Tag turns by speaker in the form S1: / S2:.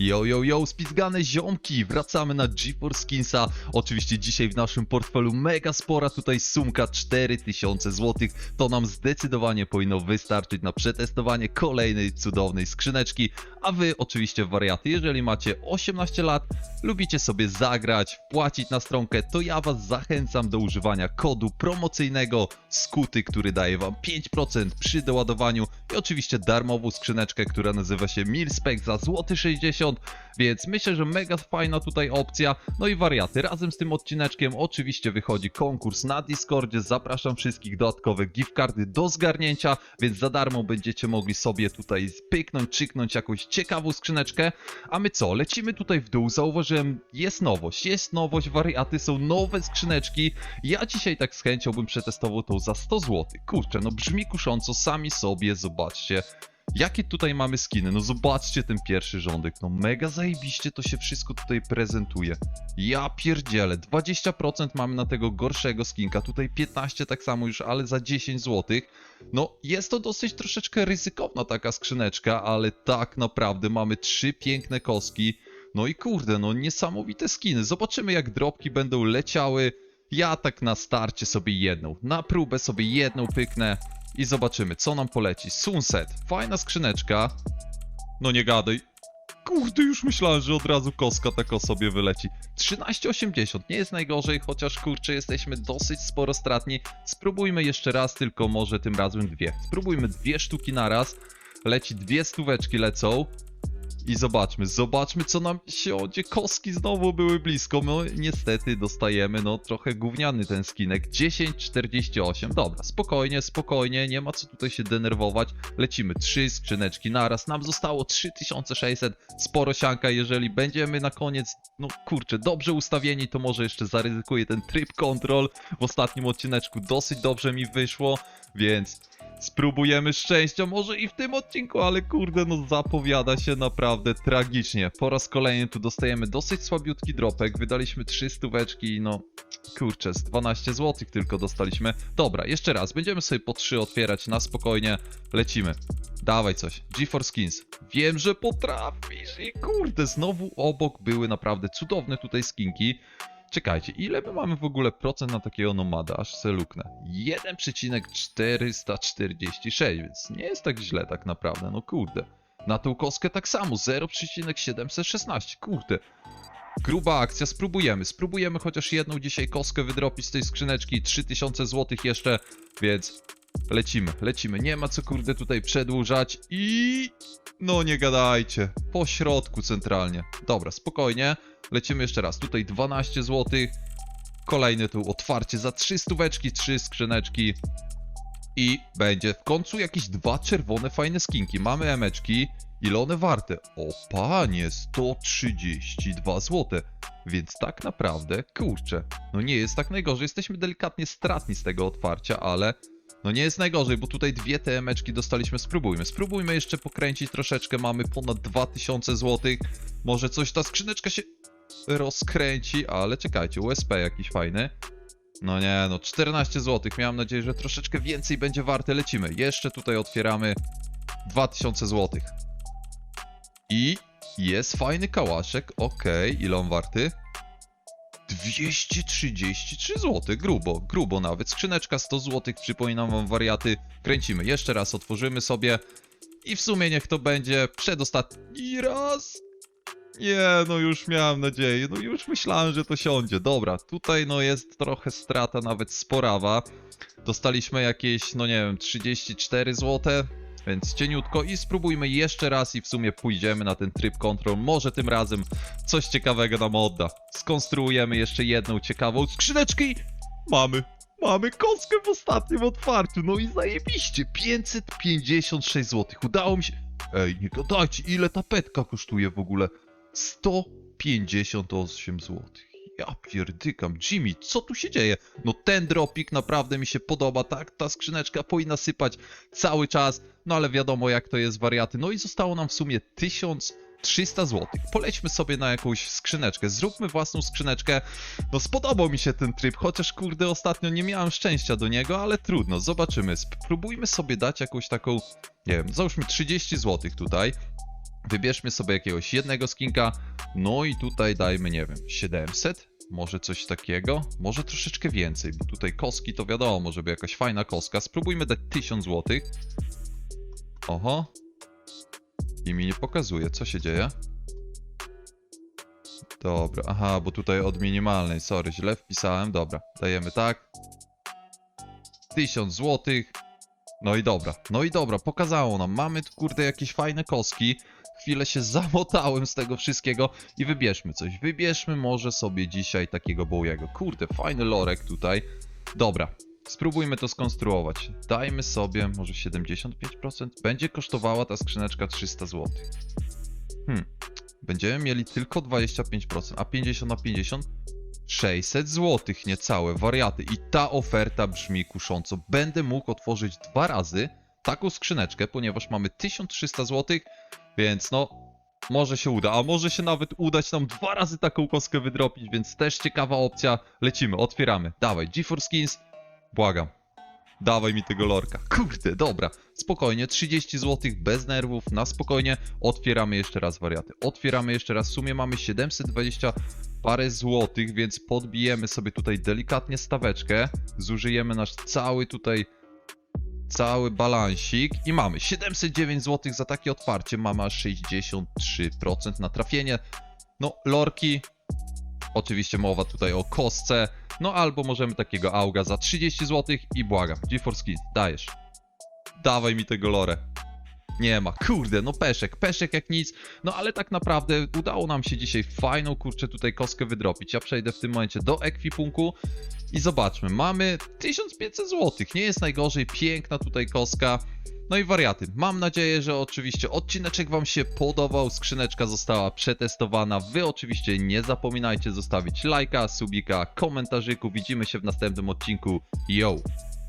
S1: Yo, yo, yo, spizgane ziomki, wracamy na GeForce Skinsa. Oczywiście dzisiaj w naszym portfelu mega spora tutaj sumka 4000 zł. To nam zdecydowanie powinno wystarczyć na przetestowanie kolejnej cudownej skrzyneczki. A wy oczywiście wariaty, jeżeli macie 18 lat, lubicie sobie zagrać, wpłacić na stronkę, to ja was zachęcam do używania kodu promocyjnego SKUTY, który daje wam 5% przy doładowaniu i oczywiście darmową skrzyneczkę, która nazywa się Milspec za złoty 60 więc myślę, że mega fajna tutaj opcja. No i wariaty, razem z tym odcineczkiem oczywiście wychodzi konkurs na Discordzie, zapraszam wszystkich dodatkowe gift cardy do zgarnięcia, więc za darmo będziecie mogli sobie tutaj pyknąć, czyknąć jakąś ciekawą skrzyneczkę. A my co, lecimy tutaj w dół, zauważyłem, jest nowość, jest nowość, wariaty, są nowe skrzyneczki. Ja dzisiaj tak z chęcią bym przetestował tą za 100 zł. Kurczę, no brzmi kusząco, sami sobie zobaczcie. Jakie tutaj mamy skiny? No zobaczcie ten pierwszy rządek, no mega zajebiście to się wszystko tutaj prezentuje. Ja pierdzielę, 20% mamy na tego gorszego skinka, tutaj 15 tak samo już, ale za 10 zł. No jest to dosyć troszeczkę ryzykowna taka skrzyneczka, ale tak naprawdę mamy trzy piękne koski. No i kurde, no niesamowite skiny. Zobaczymy jak dropki będą leciały. Ja tak na starcie sobie jedną, na próbę sobie jedną pyknę i zobaczymy, co nam poleci. Sunset, fajna skrzyneczka. No nie gadaj. Kurde, już myślałem, że od razu koska tako sobie wyleci. 13,80 nie jest najgorzej, chociaż kurczę, jesteśmy dosyć sporo stratni. Spróbujmy jeszcze raz, tylko może tym razem dwie. Spróbujmy dwie sztuki na raz. Leci dwie stóweczki lecą. I zobaczmy, zobaczmy co nam siądzie. Koski znowu były blisko. No niestety dostajemy no trochę gówniany ten skinek. 10,48. Dobra, spokojnie, spokojnie, nie ma co tutaj się denerwować. Lecimy trzy skrzyneczki naraz. Nam zostało 3600. Sporo sianka, jeżeli będziemy na koniec, no kurczę, dobrze ustawieni, to może jeszcze zaryzykuję ten tryb control. W ostatnim odcineczku dosyć dobrze mi wyszło, więc Spróbujemy szczęścia, może i w tym odcinku, ale kurde, no zapowiada się naprawdę tragicznie. Po raz kolejny tu dostajemy dosyć słabiutki dropek, wydaliśmy 3 stóweczki i no kurczę, z 12 zł tylko dostaliśmy. Dobra, jeszcze raz, będziemy sobie po 3 otwierać na spokojnie, lecimy. Dawaj coś, GeForce Skins. Wiem, że potrafisz i kurde, znowu obok były naprawdę cudowne tutaj skinki. Czekajcie, ile my mamy w ogóle procent na takiego nomada? Aż se luknę. 1,446, więc nie jest tak źle tak naprawdę, no kurde. Na tą kostkę tak samo, 0,716, kurde. Gruba akcja, spróbujemy. Spróbujemy chociaż jedną dzisiaj kostkę wydropić z tej skrzyneczki, 3000 zł jeszcze, więc lecimy, lecimy. Nie ma co kurde tutaj przedłużać i... No nie gadajcie, po środku centralnie. Dobra, spokojnie. Lecimy jeszcze raz. Tutaj 12 zł. Kolejne tu otwarcie za 3 stóweczki, 3 skrzyneczki. I będzie w końcu jakieś dwa czerwone fajne skinki. Mamy emeczki. Ile one warte? O panie, 132 zł. Więc tak naprawdę, kurczę, no nie jest tak najgorzej. Jesteśmy delikatnie stratni z tego otwarcia, ale no nie jest najgorzej, bo tutaj dwie te emeczki dostaliśmy. Spróbujmy, spróbujmy jeszcze pokręcić troszeczkę. Mamy ponad 2000 zł. Może coś ta skrzyneczka się rozkręci, ale czekajcie, USP jakiś fajny. No nie, no 14 zł. Miałem nadzieję, że troszeczkę więcej będzie warte. Lecimy. Jeszcze tutaj otwieramy 2000 zł. I jest fajny kałaszek. Okej, ile on warty? 233 zł, grubo, grubo nawet. Skrzyneczka 100 zł, przypominam wam wariaty. Kręcimy, jeszcze raz otworzymy sobie. I w sumie niech to będzie przedostatni raz. Nie, no już miałem nadzieję, no już myślałem, że to siądzie. Dobra, tutaj no jest trochę strata, nawet sporawa. Dostaliśmy jakieś, no nie wiem, 34 zł, więc cieniutko i spróbujmy jeszcze raz i w sumie pójdziemy na ten tryb control. Może tym razem coś ciekawego nam odda. Skonstruujemy jeszcze jedną ciekawą skrzyneczkę i mamy. Mamy kostkę w ostatnim otwarciu, no i zajebiście, 556 zł, udało mi się... Ej, nie gadajcie, ile ta petka kosztuje w ogóle? 158 zł. Ja pierdykam. Jimmy, co tu się dzieje? No ten dropik naprawdę mi się podoba, tak? Ta skrzyneczka powinna sypać cały czas, no ale wiadomo jak to jest wariaty. No i zostało nam w sumie 1300 zł. Polećmy sobie na jakąś skrzyneczkę, zróbmy własną skrzyneczkę. No spodobał mi się ten tryb, chociaż kurde ostatnio nie miałem szczęścia do niego, ale trudno, zobaczymy. Spróbujmy sobie dać jakąś taką, nie wiem, załóżmy 30 zł tutaj. Wybierzmy sobie jakiegoś jednego skinka, no i tutaj dajmy, nie wiem, 700? Może coś takiego? Może troszeczkę więcej, bo tutaj koski to wiadomo, żeby jakaś fajna koska. Spróbujmy dać 1000 zł. Oho. I mi nie pokazuje, co się dzieje. Dobra, aha, bo tutaj od minimalnej, sorry, źle wpisałem, dobra, dajemy tak. 1000 zł. No i dobra, no i dobra, pokazało nam, mamy kurde jakieś fajne koski. Chwilę się zamotałem z tego wszystkiego i wybierzmy coś. Wybierzmy może sobie dzisiaj takiego Bowiego. Kurde, fajny lorek tutaj. Dobra, spróbujmy to skonstruować. Dajmy sobie może 75%. Będzie kosztowała ta skrzyneczka 300 zł. Hmm, będziemy mieli tylko 25%, a 50 na 50 600 zł, niecałe wariaty. I ta oferta brzmi kusząco. Będę mógł otworzyć dwa razy taką skrzyneczkę, ponieważ mamy 1300 zł, więc no, może się uda. A może się nawet udać nam dwa razy taką kostkę wydropić, więc też ciekawa opcja. Lecimy, otwieramy. Dawaj, GeForce Skins, błagam. Dawaj mi tego lorka. Kurde, dobra. Spokojnie, 30 zł bez nerwów, na spokojnie. Otwieramy jeszcze raz wariaty. Otwieramy jeszcze raz. W sumie mamy 720 parę złotych, więc podbijemy sobie tutaj delikatnie staweczkę. Zużyjemy nasz cały tutaj cały balansik i mamy 709 zł za takie otwarcie. Mamy aż 63% na trafienie. No, lorki. Oczywiście mowa tutaj o kostce. No albo możemy takiego auga za 30 zł i błagam. GeForce Skins, dajesz. Dawaj mi tego lore. Nie ma, kurde, no peszek, peszek jak nic, no ale tak naprawdę udało nam się dzisiaj fajną, kurczę, tutaj kostkę wydropić. Ja przejdę w tym momencie do ekwipunku i zobaczmy, mamy 1500 zł, nie jest najgorzej, piękna tutaj kostka. No i wariaty. Mam nadzieję, że oczywiście odcineczek Wam się podobał, skrzyneczka została przetestowana. Wy oczywiście nie zapominajcie zostawić lajka, subika, komentarzyku. Widzimy się w następnym odcinku. Yo!